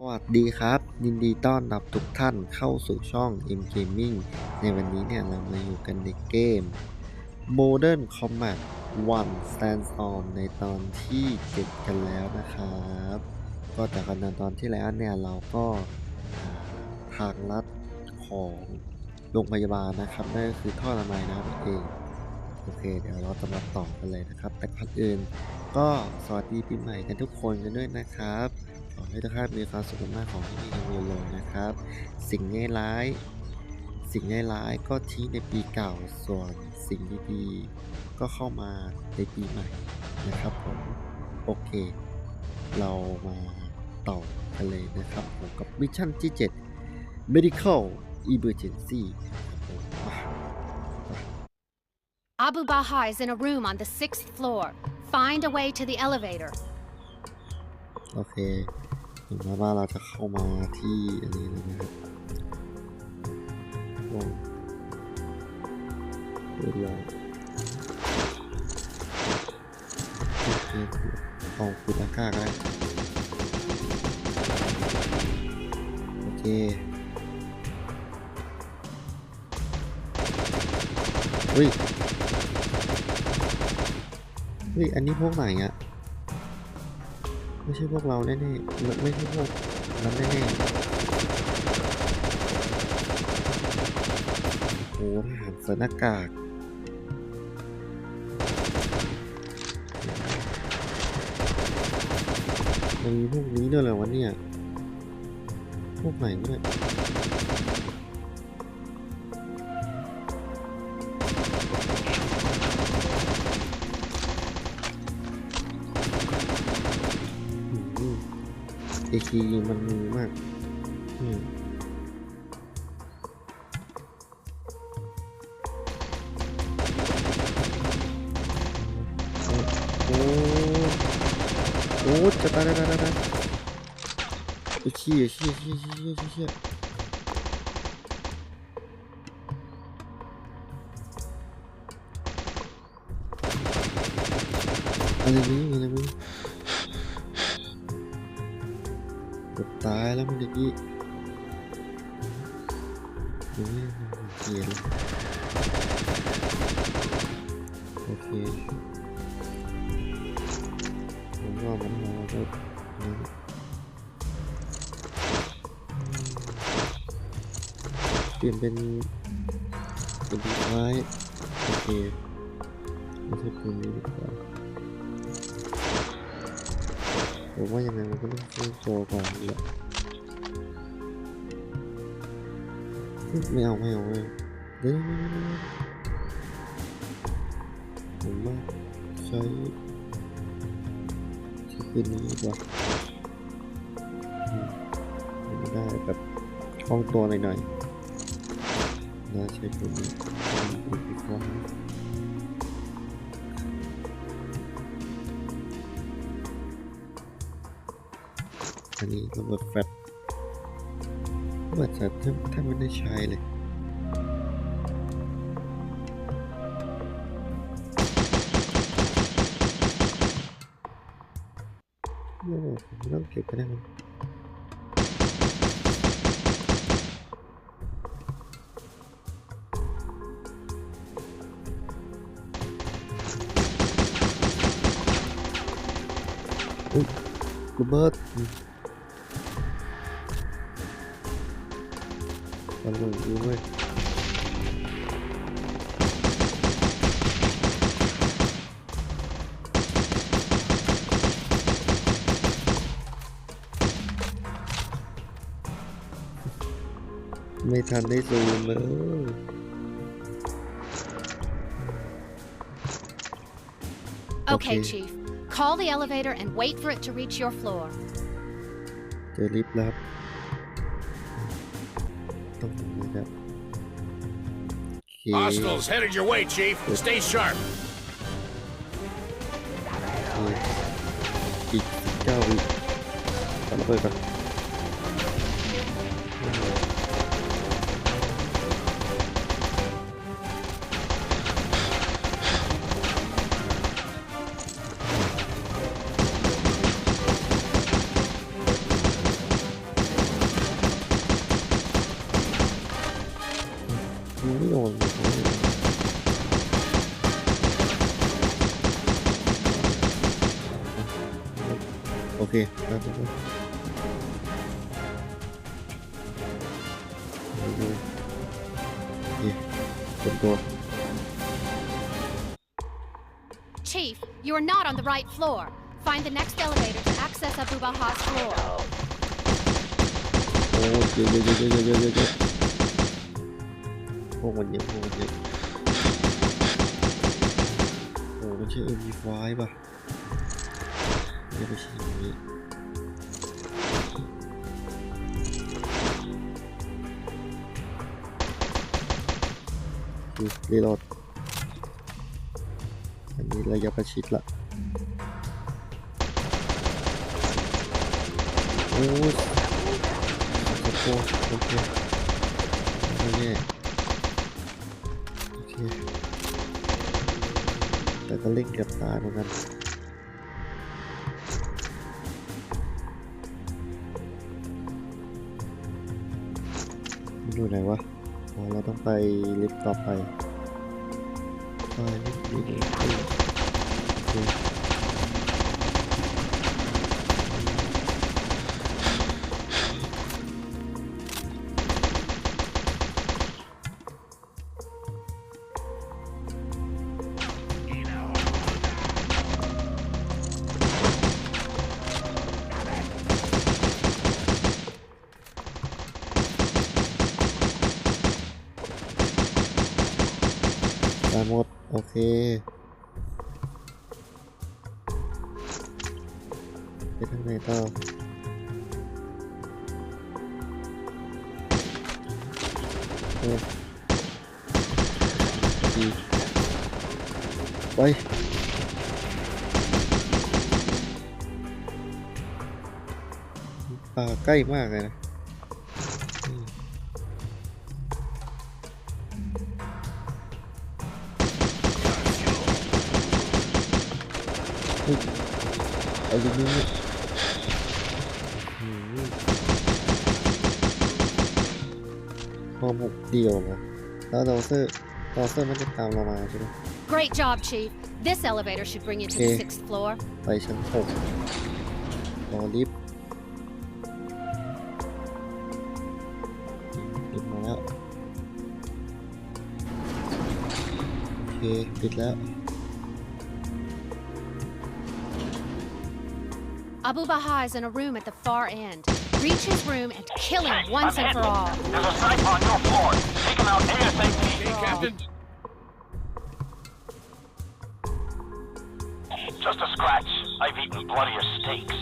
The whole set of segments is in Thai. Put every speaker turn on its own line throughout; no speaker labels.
สวัสดีครับ ยินดีต้อนรับทุกท่านเข้าสู่ช่อง M Gaming ในวันนี้เนี่ยเรามาอยู่กันในเกม Modern Combat 1 Sandstorm ในตอนที่ 7 กันแล้วนะครับ ก็แต่กันตอนที่แล้วเนี่ยเราก็ทางลัดของโรงพยาบาลนะครับนั่นก็คือท่อระบายน้ำเอง โอเค เดี๋ยวเราจะมาต่อกันเลยนะครับ แต่ก่อนอื่นก็สวัสดีปีใหม่กันทุกคนกันด้วยนะครับ ให้ทุกท่านมีความสุขมากๆของที่มีกันเร็วๆนะครับ สิ่งร้ายๆสิ่งร้ายๆก็ทิ้งในปีเก่าส่วนสิ่งดีๆ ก็เข้ามาในปีใหม่นะครับผมโอเค เรามาต่อกันเลยนะครับผมกับมิชชั่นที่ 7 medical emergency ครับผมมา
Abu Baha is in a room on the sixth floor. Find a way to the elevator.
โอเค ถึงแม้ว่าเราจะเข้ามาที่อันนี้นะครับโอ้เรียบร้อยโอเคเอาปิดอากาก็ได้โอเคเฮ้ยเฮ้ยอันนี้พวกไหนอะ ไม่ใช่พวกเราแน่ๆไม่ไม่ใช่พวกนั้นแน่ๆโอ้ทหารใส่หน้ากากมันมีพวกนี้ด้วยเหรอวะเนี่ย พวกไหนเนี่ย เอคีมันมีมากอืมโอ้โอ้จะตายตายตายตายตายไอ้ขี้ไอ้ขี้ไอ้ขี้ไอ้ขี้ไอ้ขี้ไอ้ขี้อะไรนี้อะไรนี้ กือบตายแล้วมันเมื่อกี้โอ้ยมันเกลียดเลยโอเคผมว่ามันมาแบบนี้เปลี่ยนเป็นเป็นดีท้ายโอเคไม่ใช่ปืนนี้ดีกว่า ผมว่ายังไงมันก็ต้องสู้โตกว่าอยู่แล้วไม่เอาไม่เอาไม่เอาเดี๋ยวผมว่าใช้ใช้ปืนนี้ดีกว่าอืมไม่ได้แบบคล่องตัวหน่อยๆน่าใช้ปืนนี้ปืนอีกครั้ นนี้ระเบิดแฟลชระเบิดแฟลชแทบแทบไม่ได้ใช้เลยโอ้ผมต้องเก็บก็ได้มั้งอุ้ยระเบิด อืมมันลงดูเว้ยไม่ทันได้ซูมเลย
Okay,
Okay.
Chief. Call the elevator and wait for it to reach your floor.
เจอลิฟต์แล้ว
Hostiles headed your way, Chief. Stay sharp.
อี คนตัว
Chief, you are not on the right floor. Find the next elevator to access Abu Baha's floor.
โอ้ยเยอะเยอะเยอะเยอะเยอะเยอะเยอะพวกมันเยอะพวกมันเยอะโอ้มันใช่เอ็มวีไฟป่ะไม่ไม่ใช่อย่างนี้ รีโหลด อันนี้ระยะประชิดละ โอ้ยโอเคโอเคโอเคโอเคแต่ก็เล่นเกือบตายเหมือนกันอยู่ไหนวะ เราต้องไปลิฟต์ต่อไปไปลิฟต์ลิฟต์ลิฟต์โอเค ไปทางไหนต่อโอ้ดีไปป่าใกล้มากเลยนะ ไอ้ลูกนี้นี่หืมพอหมกเดียวนะแล้วดอเซอร์ดอเซอร์มันจะตามเรามาใช่ไหม
Great job, Chief. This elevator should bring you to the
Okay.
sixth floor.
ไปชั้นหกรอลิฟต์ลิฟต์มาแล้ว โอเค ปิดแล้ว
Abu Baha is in a room at the far end. Reach his room and kill him once and for all.
There's a sniper on your floor. Take him out ASAP.
Okay, Captain.
Just a scratch. I've eaten bloodier steaks.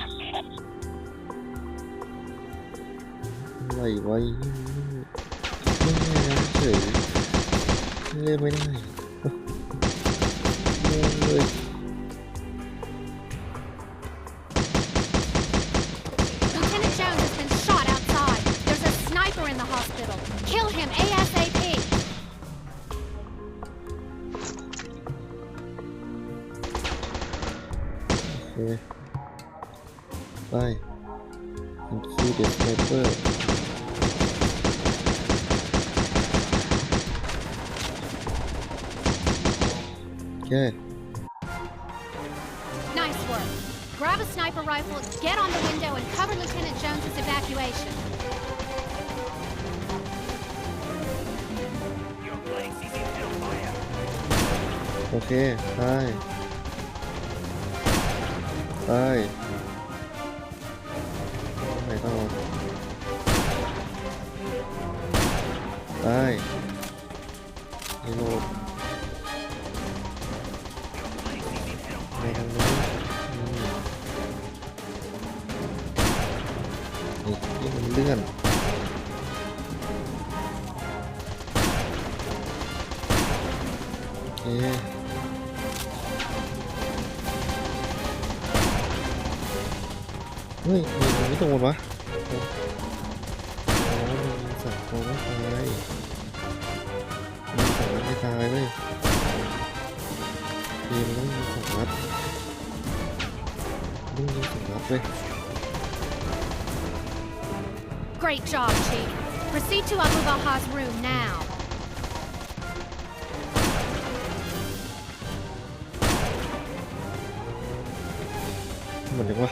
อะไรไว้ไม่ได้นะเฉยเล่นไม่ได้
work. Grab a sniper rifle, get on the window, and cover Lieutenant Jones's evacuation.
Okay, place is
นี่มันเลื่อนโอเคเฮ้ยมันไม่ตรงกันวะอ๋อมันสั่งตัวไม่ตายมันสั่งไม่ตายเว้ยเกมต้องมีสองนัดต้องมีสองนัดเว้ย
Great job, Chief. Proceed to Abu Baha's room now.
หมือนกันวะ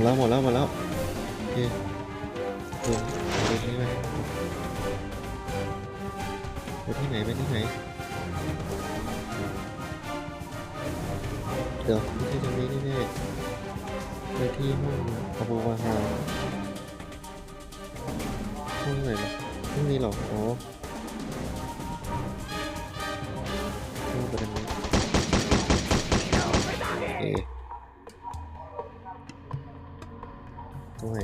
ดแล้วหมดแล้วหมดแล้วโอเคเดินเดินนี่ไหมไปที่ไหนไปที่ไหนเดี๋ยวไม่ใช่ตรงนี้แน่ๆไปที่ห้องอบูวาฮา ห้องนี้เหรออ๋อห้องไปทางนี้โอเคตรงไหน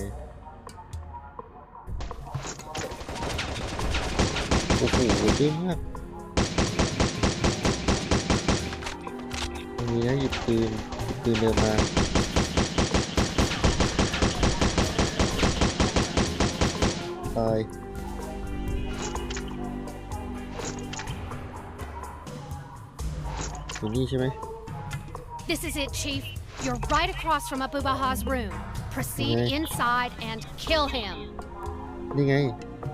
โอ้โหเยอะมากตรงนี้นะหยิบปืนหยิบปืนเดินมาตาย อยู่นี่ใช่ไหม
This is it, Chief. You're right across from Abu Baha's room. Proceed
Okay.
inside and kill him.
นี่ไง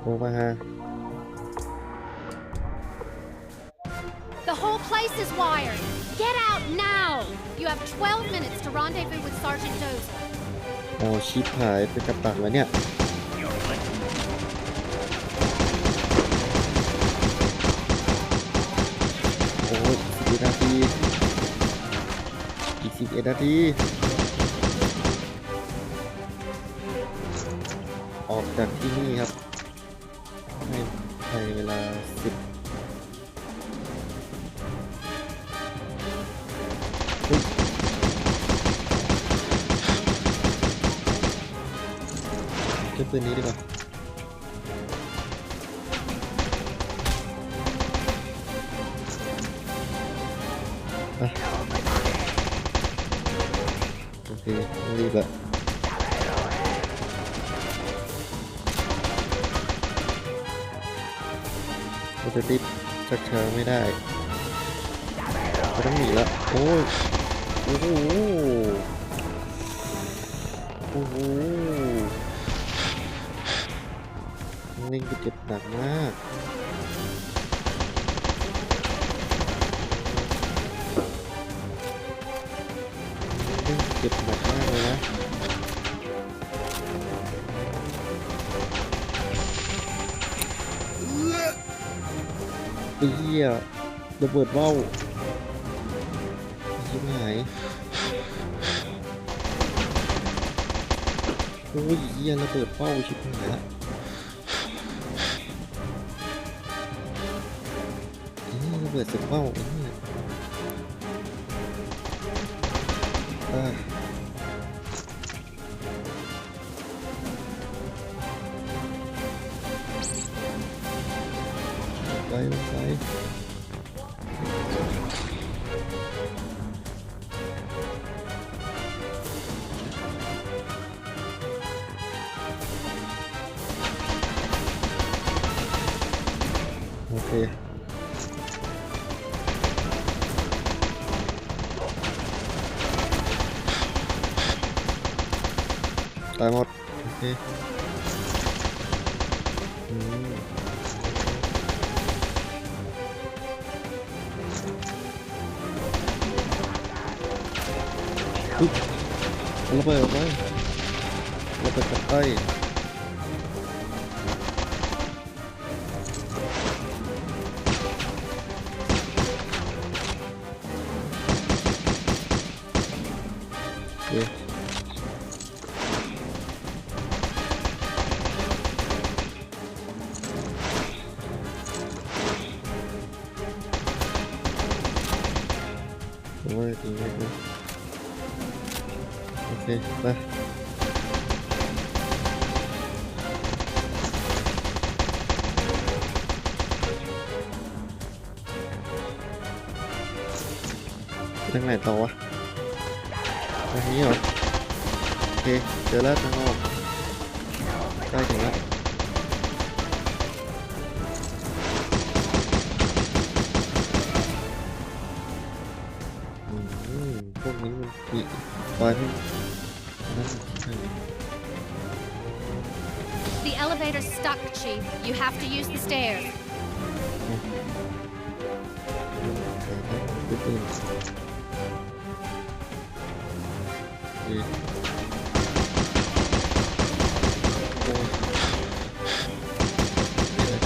โอมาฮา
The whole place is wired. Get out now. You have 12 minutes to rendezvous with Sergeant Dozer.
เอาชิปหายไปกับตักแล้วเนี่ย เอ็ดนาที ออกจากที่นี่ครับ ให้ภายในเวลาสิบเก็บปืนนี้ดีกว่า ชักช้าไม่ได้เราต้องหนีล้วโอ้ยโอ้โหโอ้โหเล่นกูเจ็บหนักมากเล่นเจ็บหนักี้ยระเบิดว่าวชิบหายโอ้ยเหี้ยระเบิดว่าวชิบหายละนี่ระเบิดเสร็จว่าวไอ้เหี้ย ตายหมดโอเไปทางไหนต่อวะทางนี้เหรอ โอเค เจอแล้วทางออกใกล้ถึงแล้วอืมพวกนี้มันมีไฟที่
stuck, Chief. You have to use the stairs.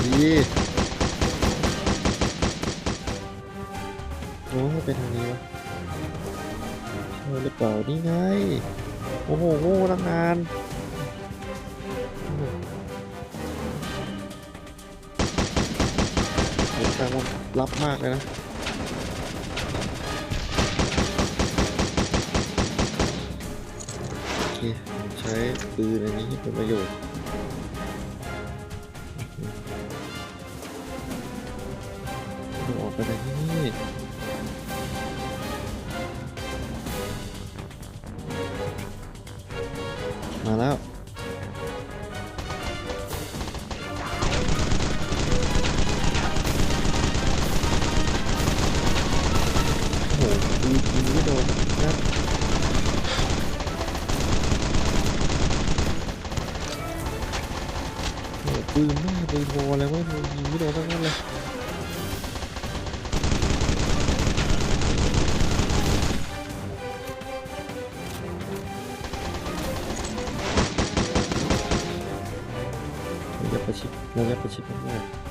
ดีโอ้เป็นทางนี้วะเออหรือเปล่านี่ไง โอ้โหโง่ลังงาน แต่มันรับมากเลยนะโอเคใช้ปืนอันนี้ให้เป็นประโยชน์ต้องออกไปจากนี่ นแม่ปืนวอลอะไรวะมันยิงไม่โดนทั้งนั้นเลยเราจะประชิดเราจะประชิดมากๆ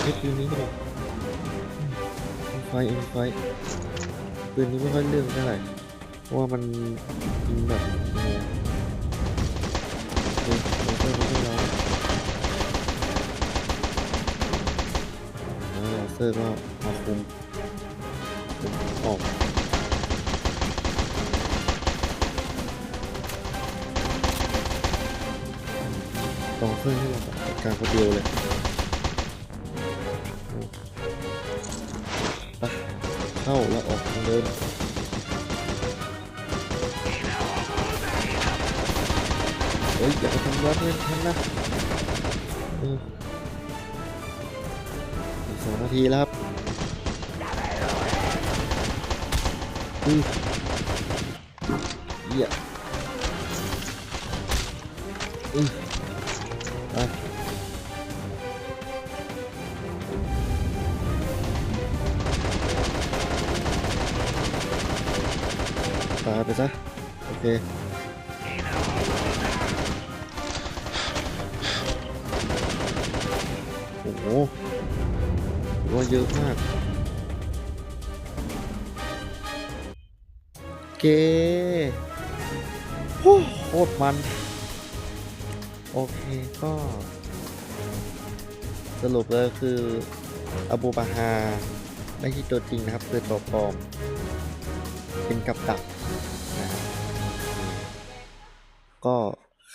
เฮ้ยปืนนี้ก็บอกมีไฟมีไฟปืนนี้ไม่ค่อยเรื่องเท่าไหร่เพราะว่ามันยิงแบบ เซอร์ก็มาคุมคุมออกตองเซอร์ให้เราจัดการคนเดียวเลยไปเข้าแล้วออกเดินเฮ้ยอย่าไปทำร้ายเพื่อนฉันนะ สองนาทีแล้วครับอือเหี้ยอือไปตายไปซะ โอเคโอ้โห ว่าเยอะมาก เก๋โคตรมัน โอเคก็ สรุปเลยคืออบูบาฮาไม่ใช่ตัวจริงนะครับ คือตัวปลอม เป็นกับดักนะก็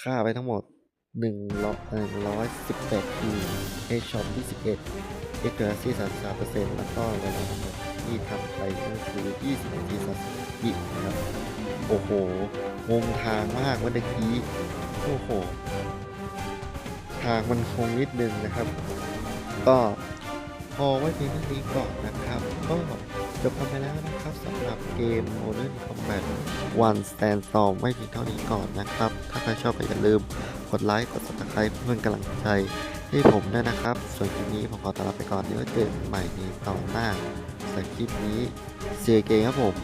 ฆ่าไปทั้งหมด1 1ปดทีเอช็อป21 เอ็กเ accuracy 33%แล้วก็เวลาที่ทำไปก็คือ 20นาที30วินะครับ โอ้โห งงทางมากเมื่อกี้ โอ้โห ทางมันคงนิดนึงนะครับ ก็พอไว้เพียงเท่านี้ก่อนนะครับ ก็จบกันไปแล้วนะครับสำหรับเกม Modern Combat One Sandstorm ไว้เพียงเท่านี้ก่อนนะครับ ถ้าใครชอบอย่าลืมกดไลค์ กด subscribe เพื่อนกำลังใจ ให้ผมด้วยนะครับ ส่วนคลิปนี้ผมขอตลาไปก่อนเดี๋ยวเจอกันใหม่ในตอนหน้าสำหรับคลิปนี้เซียเกครับผม